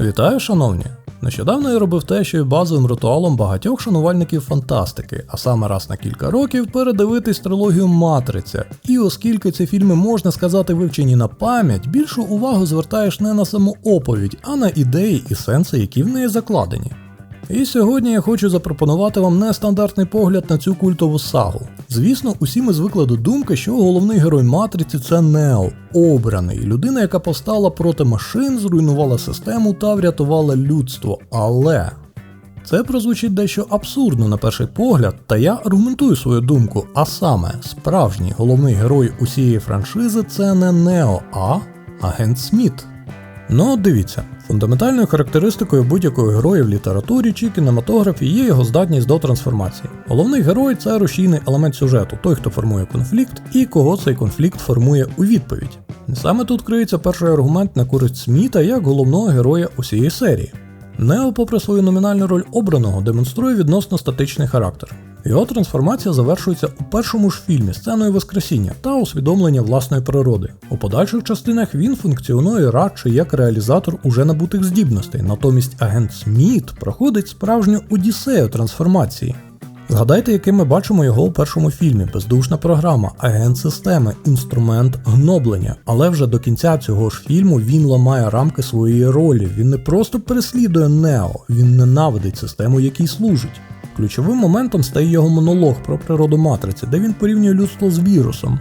Вітаю, шановні! Нещодавно я робив те, що є базовим ритуалом багатьох шанувальників фантастики, а саме раз на кілька років передивитись трилогію Матриця. І оскільки ці фільми можна сказати вивчені на пам'ять, більшу увагу звертаєш не на саму оповідь, а на ідеї і сенси, які в неї закладені. І сьогодні я хочу запропонувати вам нестандартний погляд на цю культову сагу. Звісно, усі ми звикли до думки, що головний герой Матриці це Нео, обраний, людина, яка повстала проти машин, зруйнувала систему та врятувала людство. Але це прозвучить дещо абсурдно на перший погляд, та я аргументую свою думку. А саме, справжній головний герой усієї франшизи це не Нео, а агент Сміт. Ну, от дивіться, фундаментальною характеристикою будь-якого героя в літературі чи кінематографі є його здатність до трансформації. Головний герой це рушійний елемент сюжету, той, хто формує конфлікт, і кого цей конфлікт формує у відповідь. Саме тут криється перший аргумент на користь Сміта як головного героя усієї серії. Нео, попри свою номінальну роль обраного, демонструє відносно статичний характер. Його трансформація завершується у першому ж фільмі сценою Воскресіння та усвідомлення власної природи. У подальших частинах він функціонує радше як реалізатор уже набутих здібностей, натомість агент Сміт проходить справжню одіссею трансформації. Згадайте, яким ми бачимо його у першому фільмі: бездушна програма, агент системи, інструмент гноблення. Але вже до кінця цього ж фільму він ламає рамки своєї ролі. Він не просто переслідує Нео, він ненавидить систему, якій служить. Ключовим моментом стає його монолог про природу матриці, де він порівнює людство з вірусом.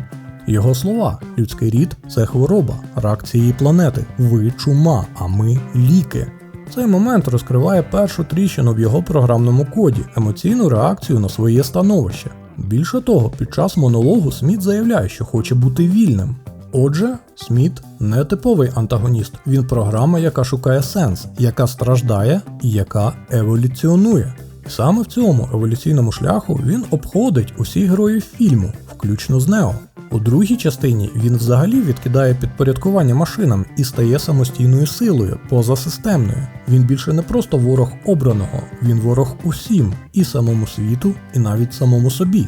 Його слова: людський рід це хвороба, рак цієї планети, ви чума, а ми ліки. Цей момент розкриває першу тріщину в його програмному коді, емоційну реакцію на своє становище. Більше того, під час монологу Сміт заявляє, що хоче бути вільним. Отже, Сміт не типовий антагоніст, він програма, яка шукає сенс, яка страждає і яка еволюціонує. Саме в цьому еволюційному шляху він обходить усіх героїв фільму, включно з Нео. У другій частині він взагалі відкидає підпорядкування машинам і стає самостійною силою, позасистемною. Він більше не просто ворог обраного, він ворог усім, і самому світу, і навіть самому собі.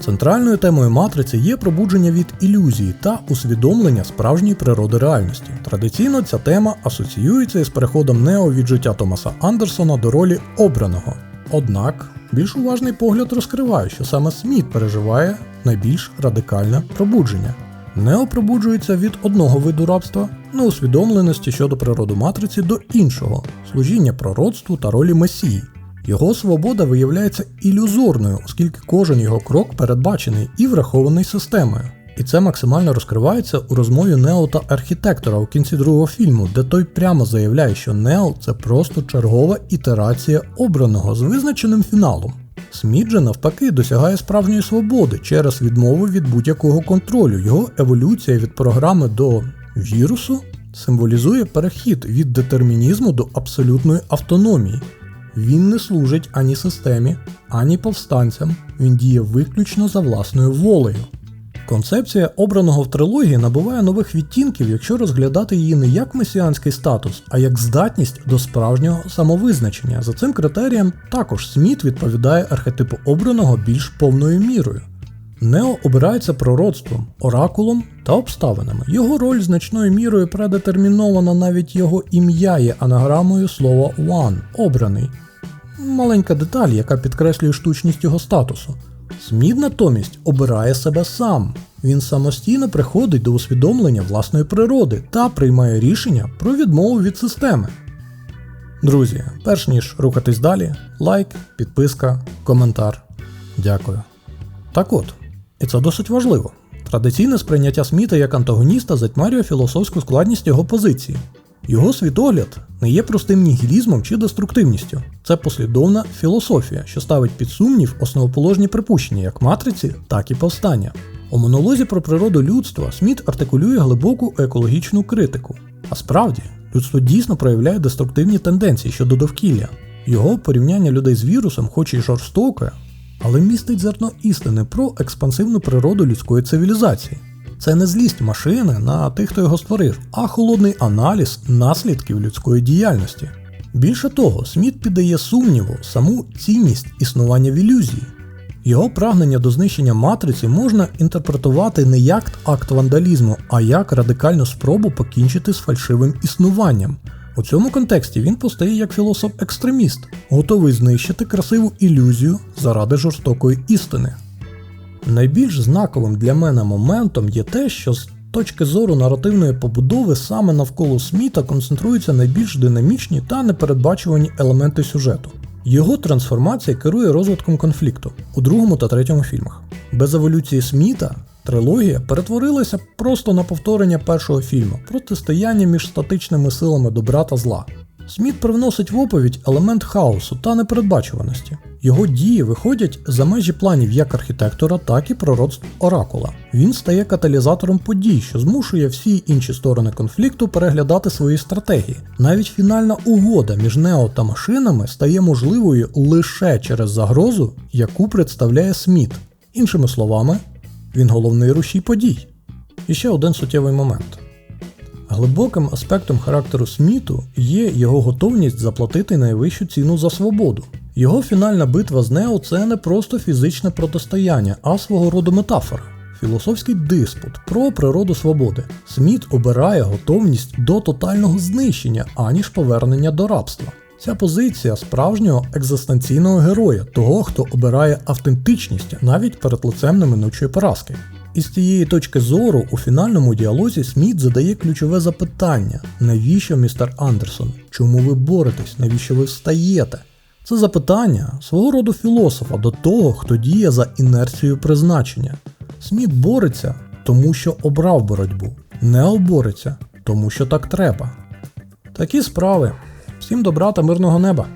Центральною темою матриці є пробудження від ілюзії та усвідомлення справжньої природи реальності. Традиційно ця тема асоціюється із переходом Нео від життя Томаса Андерсона до ролі обраного. Однак більш уважний погляд розкриває, що саме Сміт переживає найбільш радикальне пробудження. Нео пробуджується від одного виду рабства, неусвідомленості щодо природи матриці до іншого служіння пророцтву та ролі месії. Його свобода виявляється ілюзорною, оскільки кожен його крок передбачений і врахований системою. І це максимально розкривається у розмові Нео та архітектора у кінці другого фільму, де той прямо заявляє, що Нео це просто чергова ітерація обраного з визначеним фіналом. Сміт же навпаки досягає справжньої свободи через відмову від будь-якого контролю. Його еволюція від програми до вірусу символізує перехід від детермінізму до абсолютної автономії. Він не служить ані системі, ані повстанцям, він діє виключно за власною волею. Концепція обраного в трилогії набуває нових відтінків, якщо розглядати її не як месіанський статус, а як здатність до справжнього самовизначення. За цим критерієм також Сміт відповідає архетипу обраного більш повною мірою. Нео обирається пророцтвом, оракулом та обставинами. Його роль значною мірою предетермінована, навіть його ім'я є анаграмою слова One обраний. Маленька деталь, яка підкреслює штучність його статусу. Смід натомість обирає себе сам. Він самостійно приходить до усвідомлення власної природи та приймає рішення про відмову від системи. Друзі, перш ніж рухатись далі, лайк, підписка, коментар. Дякую. Так от, і це досить важливо. Традиційне сприйняття Сміта як антагоніста затьмарює філософську складність його позиції. Його світогляд не є простим нігілізмом чи деструктивністю. Це послідовна філософія, що ставить під сумнів основоположні припущення як матриці, так і повстання. У монолозі про природу людства Сміт артикулює глибоку екологічну критику. А справді, людство дійсно проявляє деструктивні тенденції щодо довкілля. Його порівняння людей з вірусом, хоч і жорстоке, але містить зерно істини про експансивну природу людської цивілізації. Це не злість машини на тих, хто його створив, а холодний аналіз наслідків людської діяльності. Більше того, Сміт піддає сумніву саму цінність існування в ілюзії. Його прагнення до знищення матриці можна інтерпретувати не як акт вандалізму, а як радикальну спробу покінчити з фальшивим існуванням. У цьому контексті він постає як філософ-екстреміст, готовий знищити красиву ілюзію заради жорстокої істини. Найбільш знаковим для мене моментом є те, що з точки зору наративної побудови саме навколо Сміта концентруються найбільш динамічні та непередбачувані елементи сюжету. Його трансформація керує розвитком конфлікту у другому та третьому фільмах. Без еволюції Сміта трилогія перетворилася просто на повторення першого фільму протистояння між статичними силами добра та зла. Сміт привносить в оповідь елемент хаосу та непередбачуваності. Його дії виходять за межі планів як архітектора, так і пророцтв Оракула. Він стає каталізатором подій, що змушує всі інші сторони конфлікту переглядати свої стратегії. Навіть фінальна угода між Нео та машинами стає можливою лише через загрозу, яку представляє Сміт. Іншими словами, він головний рушій подій. І ще один суттєвий момент. Глибоким аспектом характеру Сміту є його готовність заплатити найвищу ціну за свободу. Його фінальна битва з Нео це не просто фізичне протистояння, а свого роду метафора. Філософський диспут про природу свободи. Сміт обирає готовність до тотального знищення, аніж повернення до рабства. Ця позиція справжнього екзистенційного героя, того, хто обирає автентичність навіть перед лицем неминучої поразки. І з цієї точки зору у фінальному діалозі Сміт задає ключове запитання: навіщо містер Андерсон? Чому ви боретесь? Навіщо ви встаєте? Це запитання свого роду філософа до того, хто діє за інерцією призначення. Сміт бореться, тому що обрав боротьбу, не обореться, тому що так треба. Такі справи. Всім добра та мирного неба!